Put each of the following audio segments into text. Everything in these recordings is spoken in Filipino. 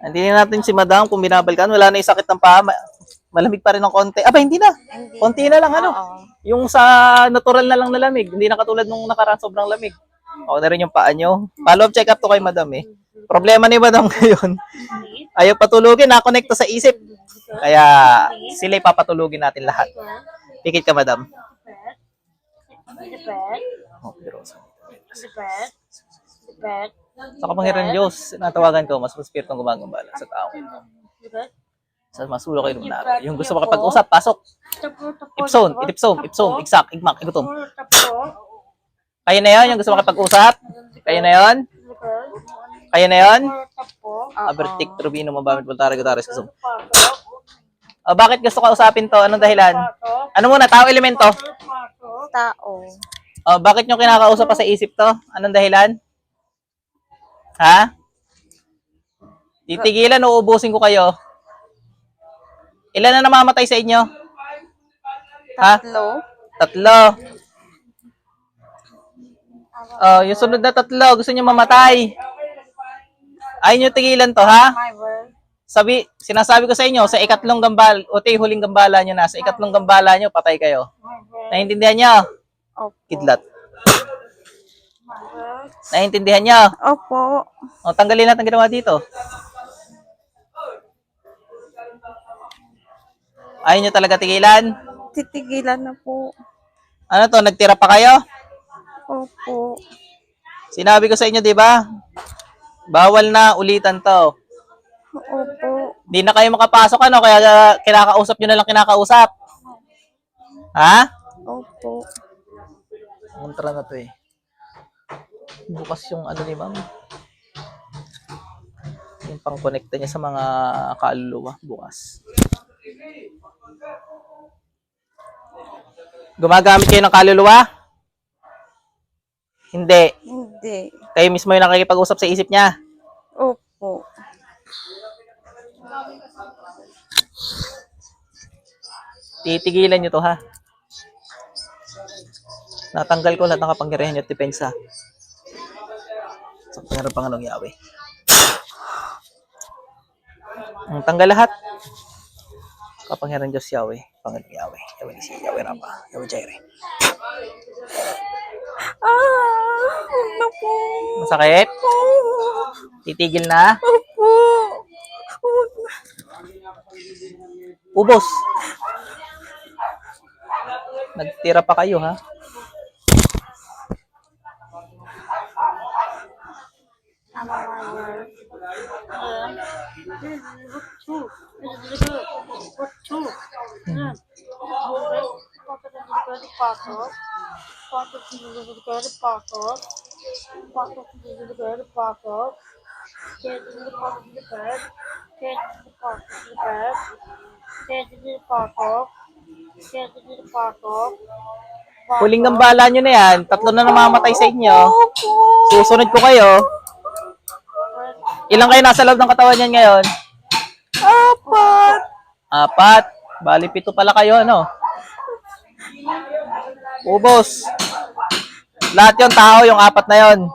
Hindi natin si madam kung binabalkan. Wala na yung sakit ng paa. Ma- Malamig pa rin ng konti. Aba, hindi na. Hindi. Konti na lang, ano. Oo. Yung sa natural na lang na lamig. Hindi na katulad nung nakaraan sobrang lamig. Okay na rin yung paa nyo. Follow-up check-up to kay madam eh. Problema ni madam ngayon. Ayaw patulugin, nakonekto sa isip. Kaya sila papatulugin natin lahat. Pikit ka, madam. The bed, Oh, pero sa the bed, the bed, sa kapangyarihan ng Diyos, natawagan ko, mas maspiritong gumagambala sa tao. Sa masulo kayo ng naro. Yung gusto makapag-usap, pasok. Ipson, ipsom, tapo, iksak, igmak, igutom. Kayo na yon yung gusto makapag-usap? Kayo na yon Kayo na yon Abertik, Trubino, Mabamit, Voltare, Gutares, Kusum. O, bakit gusto ka usapin to? Anong dahilan? Ano muna, tao elemento? Tao. O, bakit nyo kinakausap pa sa isip to? Anong dahilan? Ha? Titigilan o ubusin ko kayo? Ilan na namamatay sa inyo? Ha? Tatlo. Tatlo. Oh, yung sunod na tatlo, gusto niyo mamatay. Ayaw niyo tigilan to, ha? Sabi, sinasabi ko sa inyo, sa ikatlong gambal, o te, huling gambala niyo na, sa ikatlong gambala niyo, patay kayo. Naiintindihan niyo? Kidlat. Naiintindihan niyo? Opo. O, tanggalin natin ginawa dito. Ayaw niyo talaga tigilan? Titigilan na po. Ano to, nagtira pa kayo? Opo. Sinabi ko sa inyo, di ba? Bawal na ulitan to. Opo. Hindi na kayo makapasok ano, kaya uh, kinakausap nyo na lang kinakausap. Ha? Opo. Kontra na to eh. Bukas yung ano ni ma'am. Yung pang-connecta niya sa mga kaluluwa bukas. Gumagamit kayo ng kaluluwa? Hindi. Hindi. Kayo mismo yung nakikipag-usap sa isip niya. Opo. Titigilan nyo to ha. Natanggal ko lahat ng kapangyarihan nyo at depensa. Pangyarihan Panginoong Yahweh. Ang tanggal lahat. Kapangyarihan Diyos Yahweh. Panginoong Yahweh. Yahweh Nisi, Yahweh Rapa, Yahweh Jireh. Ah! Ano po? Masakit? Titigil na? Opo. Ubos. Nagtira pa kayo ha. Huling gambala nyo na yan. Tatlo na namamatay sa inyo. Susunod ko kayo. Ilang kayo nasa loob ng katawan yan ngayon? Apat. Apat. Bali, pito pala kayo, ano? Ubos. Lahat yon tao, yung apat na yon.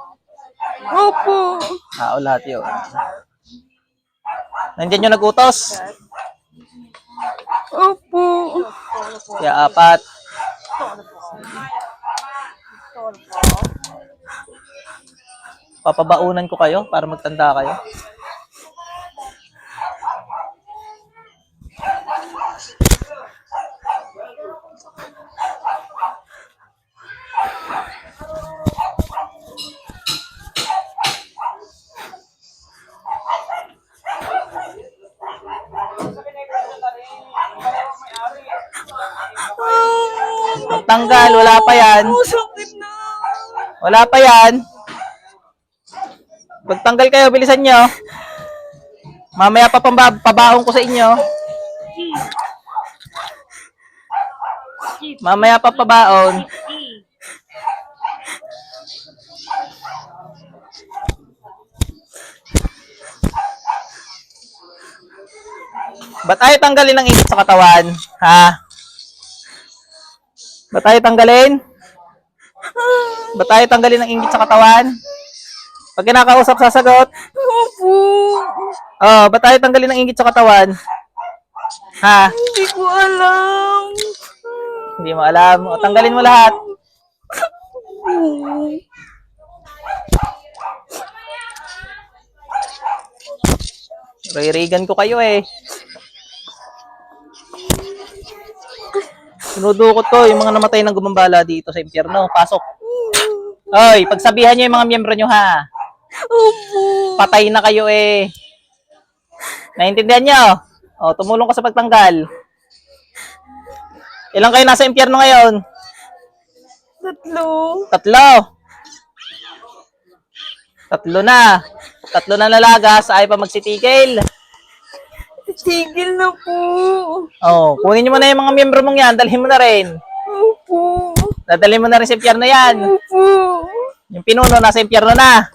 Opo. Tao lahat yun. Nandiyan yung nagutos. Opo. Kaya apat. Papabaunan ko kayo para magtanda kayo. Magtanggal, wala pa yan. Wala pa yan. Magtanggal kayo, bilisan nyo. Mamaya pa pamba, ko sa inyo. Mamaya pa pabaon. Ba't ayaw tanggalin ang ingit sa katawan? Ha? Ba't ayaw tanggalin? Ba't ayaw tanggalin ang ingit sa katawan? Pag kinakausap, sasagot. Opo. Oh, ba't tayo tanggalin ng ingit sa katawan? Ha? Hindi ko alam. Hindi mo alam. O, tanggalin mo lahat. Ririgan ko kayo eh. Sinudukot ko yung mga namatay ng gumambala dito sa impyerno. Pasok. Hoy, pagsabihan nyo yung mga miyembro nyo ha. Opo. Patay na kayo eh. Naintindihan nyo? O, tumulong ka sa pagtanggal. Ilang kayo nasa impyerno ngayon? Tatlo. Tatlo. Tatlo na. Tatlo na nalagas, ay pa magsitigil. Tigil na po. Oh, kunin mo na yung mga miyembro mong yan, dalhin mo na rin. Opo. Dadalhin mo na rin sa impyerno yan. Opo. Yung pinuno, nasa impyerno na.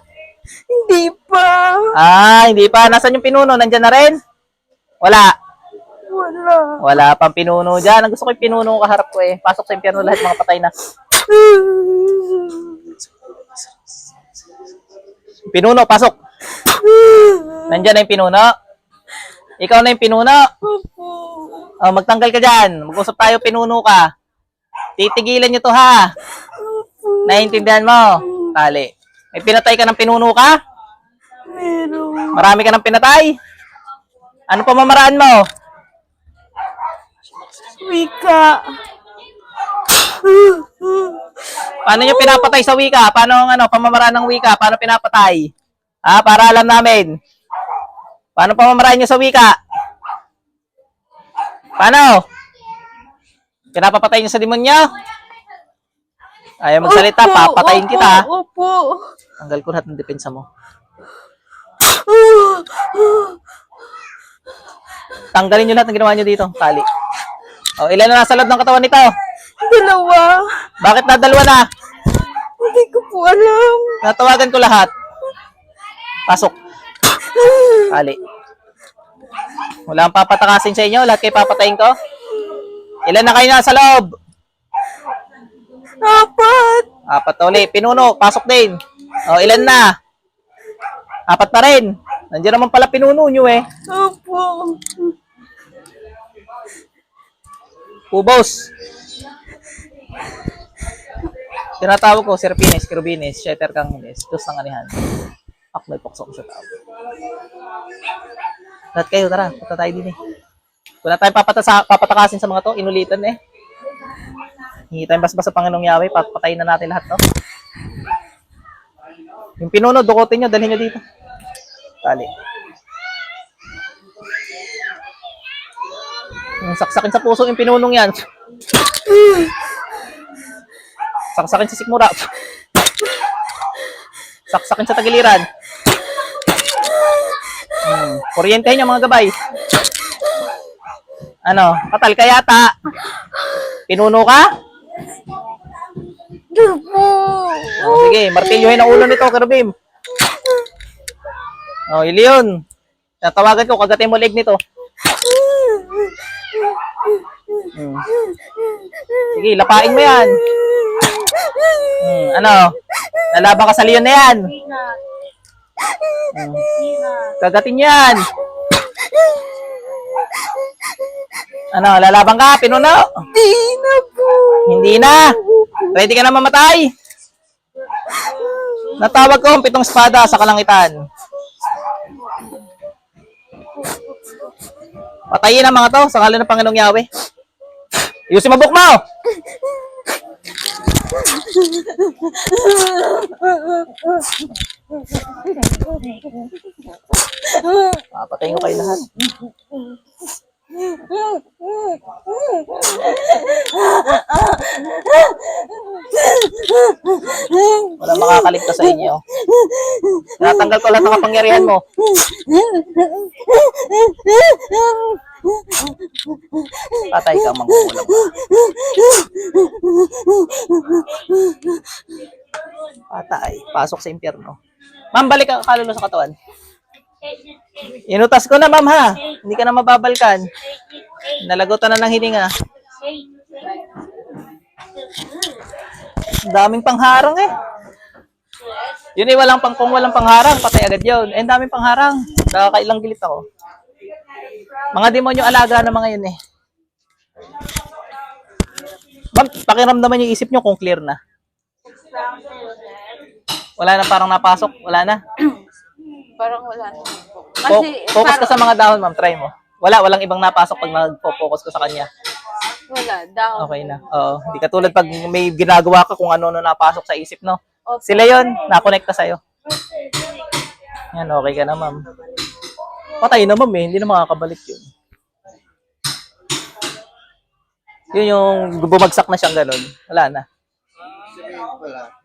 Hindi pa. Ah, hindi pa. Nasaan yung pinuno? Nandyan na rin? Wala. Wala. Wala pang pinuno dyan. Ang gusto ko yung pinuno kaharap ko eh. Pasok sa impyerno lahat mga patay na. Pinuno, pasok. Nandyan na yung pinuno. Ikaw na yung pinuno. Oh, magtanggal ka dyan. Mag-usap tayo, pinuno ka. Titigilan nyo to ha. Naiintindihan mo? Tali. May pinatay ka ng pinuno ka? Meron. Marami ka ng pinatay? Ano pa mamaraan mo? Wika. Paano nyo pinapatay sa wika? Paano ang ano, pamamaraan ng wika? Paano pinapatay? Ha? Para alam namin. Paano pamamaraan nyo sa wika? Paano? Pinapapatay nyo sa demonyo? Ayaw magsalita, papatayin kita. Opo. Tanggal ko lahat ng depensa mo. Tanggalin nyo lahat ng ginawa nyo dito. Tali. O, ilan na nasa loob ng katawan nito? Dalawa. Bakit na dalawa na? Hindi ko po alam. Natawagan ko lahat. Pasok. Tali. Wala ang papatakasin sa inyo. Lahat kayo papatayin ko. Ilan na kayo nasa loob? Apat. Apat na uli. Pinuno, pasok din. O, ilan na? Apat na rin. Nandiyan naman pala pinuno nyo eh. Opo. Kubos. Tinatawag ko, Sir Pines, Kirubines, Sheter Kang Hilis, Diyos ng Anihan. Akmay pokso ko sa tao. Lahat kayo, tara, punta tayo din eh. Wala tayong papatasa, papatakasin sa mga to, inulitan eh. Hingi tayong basbas sa Panginoong Yahweh, papatayin na natin lahat to. Yung pinuno, dukotin nyo, dalhin nyo dito. Tali. Yung saksakin sa puso yung pinunong yan. Saksakin sa sikmura. Saksakin sa tagiliran. Hmm. Kuryentehin yung mga gabay. Ano? Katal ka yata. Pinuno ka? Oh, sige, martilyohin ang ulo nito, Kerubim. Oh, Ilion. Tatawagan ko, kagatin mo leg nito. Hmm. Sige, lapain mo yan. Hmm, ano? Lalaban ka sa leon na yan. Hmm. Kagatin yan. Ano, lalaban ka, pinuno? Di na po. Hindi na. Ready ka na mamatay? Natawag ko ang pitong espada sa kalangitan. Patayin ang mga to sa ngalan ng Panginoong Yahweh. Ayusin mo buk mo! Papatayin ko kayo lahat. Wala makakaligtas sa inyo. Natanggal ko lahat ng kapangyarihan mo. Patay ka, mangkukulam. Patay. Pasok sa impyerno. Ma'am, balik ka kaluluwa sa katawan. Inutas ko na, ma'am, ha? Hindi ka na mababalkan. Nalagutan na ng hininga. Ang daming pangharang eh. Yun eh, walang pang, kung walang pangharang, patay agad yun. Eh, daming pangharang. Nakakailang gilit ako. Mga demonyo alaga na mga yun eh. Ma'am, pakiramdaman yung isip nyo kung clear na. Wala na parang napasok, wala na. Parang wala naman po. Fo- Kasi, focus ka sa mga dahon, ma'am. Try mo. Wala, walang ibang napasok pag nag-focus ka sa kanya. Wala, down. Okay na. Oo. Hindi katulad pag may ginagawa ka kung ano-ano napasok sa isip, no? Sila yon nakonekta sa'yo. Yan, okay ka na, ma'am. Patay na, ma'am, eh. Hindi na makakabalik yun. Yun yung bumagsak na siyang ganun. Wala na. Wala.